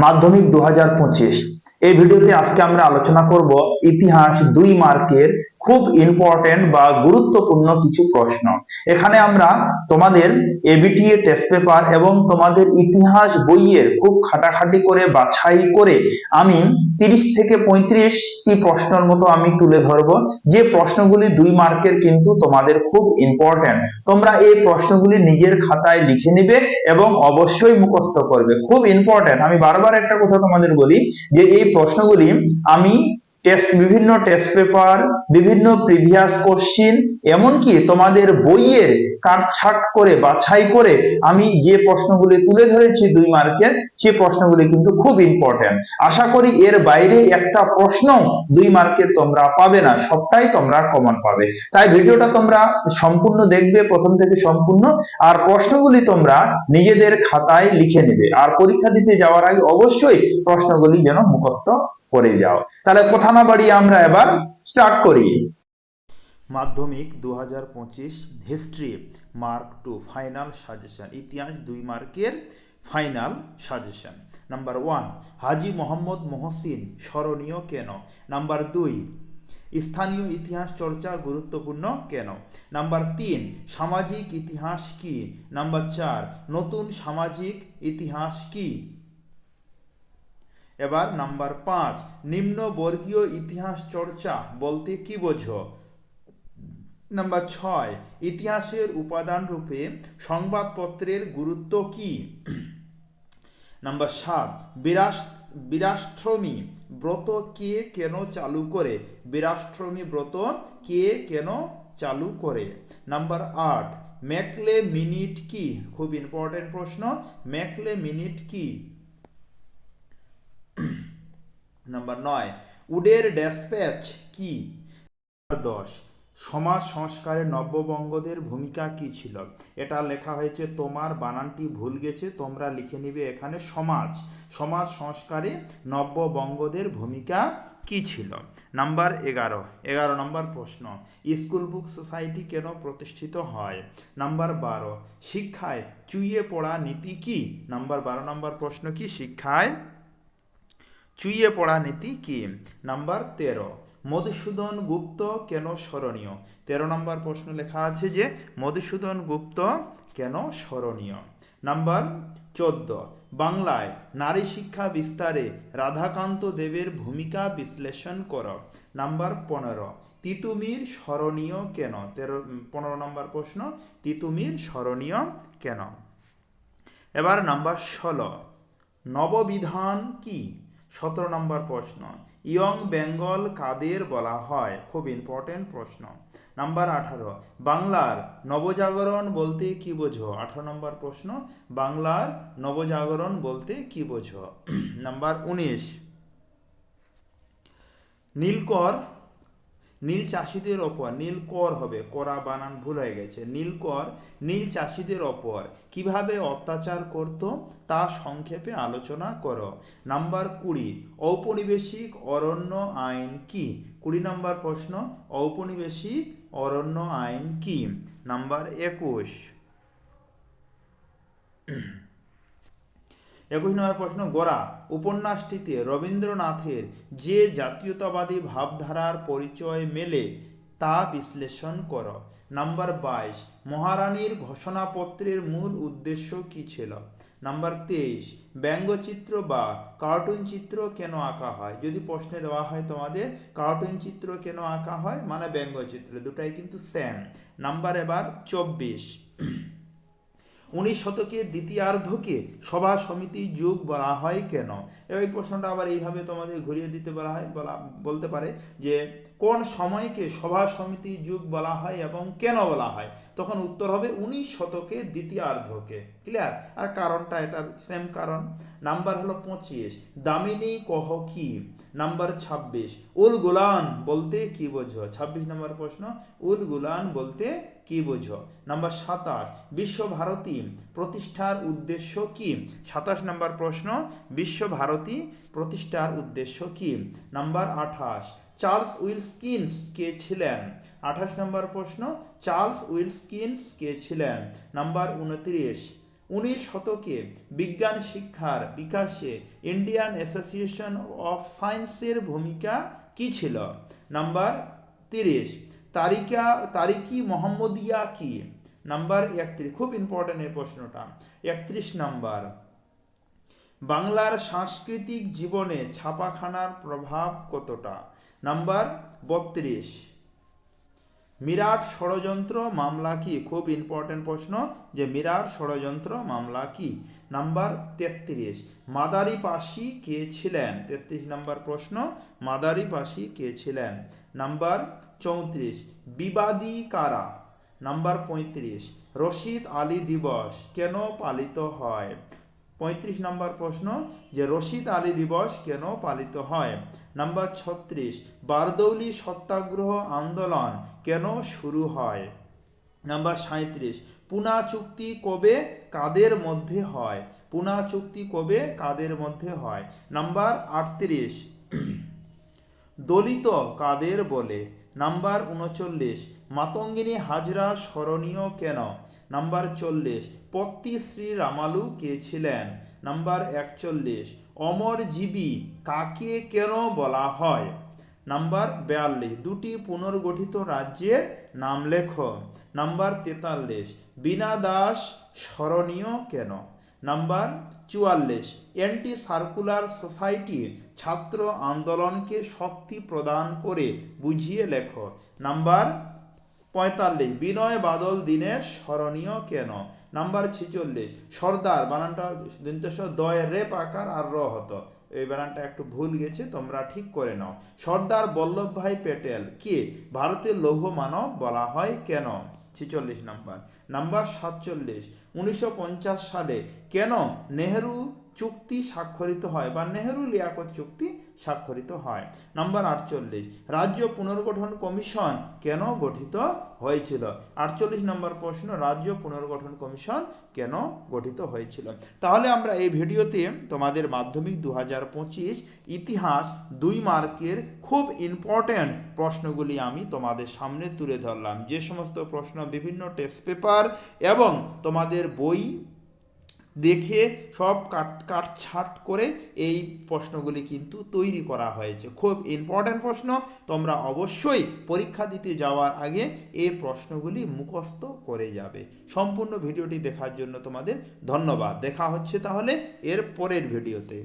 মাধ্যমিক দু হাজার পঁচিশ। এই ভিডিওতে আজকে আমরা আলোচনা করব ইতিহাস দুই মার্কের খুব ইম্পর্টেন্ট বা গুরুত্বপূর্ণ কিছু প্রশ্ন। এখানে আমরা তোমাদের এবিটিএ টেস্ট পেপার এবং তোমাদের ইতিহাস বইয়ের খুব খাটাখাটি করে, বাছাই করে আমি তিরিশ থেকে পঁয়ত্রিশটি প্রশ্নের মতো আমি তুলে ধরবো। যে প্রশ্নগুলি দুই মার্কের কিন্তু তোমাদের খুব ইম্পর্টেন্ট তোমরা এই প্রশ্নগুলি নিজের খাতায় লিখে নিবে এবং অবশ্যই মুখস্থ করবে। খুব ইম্পর্টেন্ট আমি বারবার একটা কথা তোমাদের বলি যে এই প্রশ্নগুলি আমি টেস্ট বিভিন্ন টেস্ট পেপার বিভিন্ন প্রিভিয়াস কোশ্চিন এমনকি তোমাদের বইয়ের কাটছাট করে, বাছাই করে আমি যে প্রশ্নগুলি তুলে ধরেছি দুই মার্কের, সে প্রশ্নগুলি কিন্তু খুব ইম্পর্টেন্ট আশা করি এর বাইরে একটা প্রশ্ন দুই মার্কের তোমরা পাবে না, সবটাই তোমরা কমন পাবে। তাই ভিডিওটা তোমরা সম্পূর্ণ দেখবে, প্রথম থেকে সম্পূর্ণ, আর প্রশ্নগুলি তোমরা নিজেদের খাতায় লিখে নেবে। আর পরীক্ষা দিতে যাওয়ার আগে অবশ্যই প্রশ্নগুলি যেন মুখস্থ করে যাও। তাহলে কথা না আমরা এবার স্টার্ট করি। মাধ্যমিক দু হাজার পঁচিশ history mark two final suggestion ইতিহাস দুই মার্কের final suggestion number one Haji Mohammad Mohsin স্মরণীয় কেন? নাম্বার দুই, স্থানীয় ইতিহাস চর্চা গুরুত্বপূর্ণ কেন? নাম্বার তিন, সামাজিক ইতিহাস কি? নাম্বার চার, নতুন সামাজিক ইতিহাস কি? এবার নাম্বার পাঁচ, নিম্ন বর্গীয় ইতিহাস চর্চা বলতে কি বোঝো? নাম্বার ছয়, ইতিহাসের উপাদান রূপে সংবাদপত্রের গুরুত্ব কি? নাম্বার সাত, বিরাস, বিরাষ্ট্রমী ব্রত কে কেন চালু করে? বিরাষ্ট্রমী ব্রত কে কেন চালু করে? নাম্বার আট ম্যাকলে মিনিট কি? খুব ইম্পর্টেন্ট প্রশ্ন ম্যাকলে মিনিট কি? নাম্বার নয় উডের ড্যাসপ্যাচ কি? দশ, সমাজ সংস্কারে নব্যবঙ্গদের ভূমিকা কি ছিল? এটা লেখা হয়েছে, তোমার বানানটি ভুল গেছে, তোমরা লিখে নিবে এখানে সমাজ। সমাজ সংস্কারে নব্যবঙ্গদের ভূমিকা কি ছিল? নাম্বার এগারো এগারো নম্বর প্রশ্ন, স্কুল বুক সোসাইটি কেন প্রতিষ্ঠিত হয়? নাম্বার বারো, শিক্ষায় চুইয়ে পড়া নীতি কি? নাম্বার বারো নম্বর প্রশ্ন কি, শিক্ষায় চুইয়ে পড়া নীতি কি? নাম্বার তেরো। মধুসূদন গুপ্ত কেন স্মরণীয়? তেরো নম্বর প্রশ্ন লেখা আছে যে, মধুসূদন গুপ্ত কেন স্মরণীয়? নাম্বার চোদ্দ। বাংলায় নারী শিক্ষা বিস্তারে রাধাকান্ত দেবের ভূমিকা বিশ্লেষণ কর। নাম্বার পনেরো। তিতুমির স্মরণীয় কেন? তেরো, পনেরো নম্বর প্রশ্ন। তিতুমির স্মরণীয় কেন? এবার নাম্বার ষোলো। নববিধান কি? সতেরো নম্বর প্রশ্ন। ইয়ং বেঙ্গল কাদের বলা হয়? খুব ইম্পর্টেন্ট প্রশ্ন। নাম্বার আঠারো। বাংলার নবজাগরণ বলতে কি বোঝো? আঠারো নম্বর প্রশ্ন। বাংলার নবজাগরণ বলতে কি বোঝো? নাম্বার উনিশ। নীলকর নীল চাষিদের ওপর নীলকর হবে, করা বানান ভুল হয়ে গেছে। নীলকর নীল চাষিদের ওপর কীভাবে অত্যাচার করত তা সংক্ষেপে আলোচনা করো। নাম্বার কুড়ি, ঔপনিবেশিক অরণ্য আইন কি? কুড়ি নম্বর প্রশ্ন, ঔপনিবেশিক অরণ্য আইন কি? নাম্বার একুশ। একুশ নম্বর প্রশ্ন গোরা উপন্যাসটিতে রবীন্দ্রনাথের যে জাতীয়তাবাদী ভাবধারার পরিচয় মেলে, তা বিশ্লেষণ করো। নাম্বার বাইশ, মহারানীর ঘোষণাপত্রের মূল উদ্দেশ্য কী ছিল? নাম্বার তেইশ, ব্যঙ্গচিত্র বা কার্টুন চিত্র কেন আঁকা হয়? যদি প্রশ্নে দেওয়া হয় তোমাদের, কার্টুন চিত্র কেন আঁকা হয়? মানে ব্যঙ্গচিত্র, দুটাই কিন্তু সেম নাম্বার এবার চব্বিশ। উনিশ শতকের দ্বিতীয়ার্ধকে সভা সমিতি যুগ বলা হয় কেন? এই প্রশ্নটা আবার এইভাবে তোমাদের ঘুরিয়ে দিতে বলা হয়, বলা, বলতে পারে যে কোন সময়কে সভা সমিতি যুগ বলা হয় এবং কেন বলা হয়? তখন উত্তর হবে উনিশ শতকের দ্বিতীয়ার্ধকে। ক্লিয়ার আর কারণটা এটার সেম কারণ। নাম্বার হলো পঁচিশ। দামিনী কহ কি? নাম্বার ছাব্বিশ। উল গুলান বলতে কি বোঝো? ছাব্বিশ নম্বর প্রশ্ন। উল গুলান বলতে কি বোঝো? নাম্বার সাতাশ। বিশ্বভারতী প্রতিষ্ঠার উদ্দেশ্য কি? সাতাশ নম্বর প্রশ্ন। বিশ্বভারতী প্রতিষ্ঠার উদ্দেশ্য কি? নাম্বার আঠাশ। চার্লস উইলস্কিন্স কে ছিলেন? আঠাশ নম্বর প্রশ্ন, চার্লস উইলস্কিন্স কে ছিলেন? নাম্বার উনত্রিশ। উনিশ শতকে বিজ্ঞান শিক্ষার বিকাশে ইন্ডিয়ান অ্যাসোসিয়েশন অফ সায়েন্সের ভূমিকা কি ছিল? নাম্বার তিরিশ। তারিকা, তারিকি মোহাম্মদিয়া কি? নাম্বার একত্রিশ। খুব ইম্পর্টেন্ট এই প্রশ্নটা। একত্রিশ নাম্বার। বাংলার সাংস্কৃতিক জীবনে ছাপাখানার প্রভাব কতটা? নাম্বার বত্রিশ। মিরাট ষড়যন্ত্র মামলা কি? খুব ইম্পর্টেন্ট প্রশ্ন যে মিরাট ষড়যন্ত্র মামলা কি? নাম্বার তেত্রিশ। মাদারি পাশি কে ছিলেন? তেত্রিশ নাম্বার প্রশ্ন। মাদারি পাশি কে ছিলেন? নাম্বার চৌত্রিশ। বিবাদী কারা? নাম্বার পঁয়ত্রিশ। রশিদ আলী দিবস কেন পালিত হয়? পঁয়ত্রিশ নম্বর প্রশ্ন যে রশিদ আলী দিবস কেন পালিত হয়? নাম্বার ছত্রিশ, বারদৌলি সত্যাগ্রহ আন্দোলন কেন শুরু হয়? নাম্বার সাঁত্রিশ পুনা চুক্তি কবে কাদের মধ্যে হয়? পুনা চুক্তি কবে কাদের মধ্যে হয়? নাম্বার আটত্রিশ, দলিত কাদের বলে? নাম্বার উনচল্লিশ, মাতঙ্গিনী হাজরা স্মরণীয় কেন? নাম্বার চল্লিশ পত্তি শ্রী রামালু কে ছিলেন? নাম্বার একচল্লিশ অমরজীবী কাকে কেন বলা হয়? নাম্বার বিয়াল্লিশ, দুটি পুনর্গঠিত রাজ্যের নাম লেখ। নাম্বার তেতাল্লিশ বীণা দাস স্মরণীয় কেন? নাম্বার চুয়াল্লিশ অ্যান্টি সার্কুলার সোসাইটি ছাত্র আন্দোলনকে শক্তি প্রদান করে বুঝিয়ে লেখো। নাম্বার পঁয়তাল্লিশ, বিনয় বাদল দিনের স্মরণীয় কেন? নাম্বার ছেচল্লিশ, সর্দার বানানটা দন্তস্ব দয়, রেপ, আকার আর র হতো। এই বানানটা একটু ভুল গেছে, তোমরা ঠিক করে নাও। সর্দার বল্লভভাই প্যাটেল কে? ভারতের লৌহ মানব বলা হয় কেন? ছেচল্লিশ নাম্বার। নাম্বার সাতচল্লিশ উনিশশো সালে কেন নেহেরু চুক্তি স্বাক্ষরিত হয় বা নেহেরু লিয়াকত চুক্তি স্বাক্ষরিত হয়। নাম্বার আটচল্লিশ, রাজ্য পুনর্গঠন কমিশন কেন গঠিত হয়েছিল? আটচল্লিশ নম্বর প্রশ্ন, রাজ্য পুনর্গঠন কমিশন কেন গঠিত হয়েছিল? তাহলে আমরা এই ভিডিওতে তোমাদের মাধ্যমিক দু হাজার পঁচিশ ইতিহাস দুই মার্কের খুব ইম্পর্ট্যান্ট প্রশ্নগুলি আমি তোমাদের সামনে তুলে ধরলাম। যে সমস্ত প্রশ্ন বিভিন্ন টেস্ট পেপার এবং তোমাদের বই দেখে সব কাট কাটছাট করে এই প্রশ্নগুলি কিন্তু তৈরি করা হয়েছে। খুব ইম্পর্ট্যান্ট প্রশ্ন। তোমরা অবশ্যই পরীক্ষা দিতে যাওয়ার আগে এই প্রশ্নগুলি মুখস্থ করে যাবে। সম্পূর্ণ ভিডিওটি দেখার জন্য তোমাদের ধন্যবাদ। দেখা হচ্ছে তাহলে এর পরের ভিডিওতে।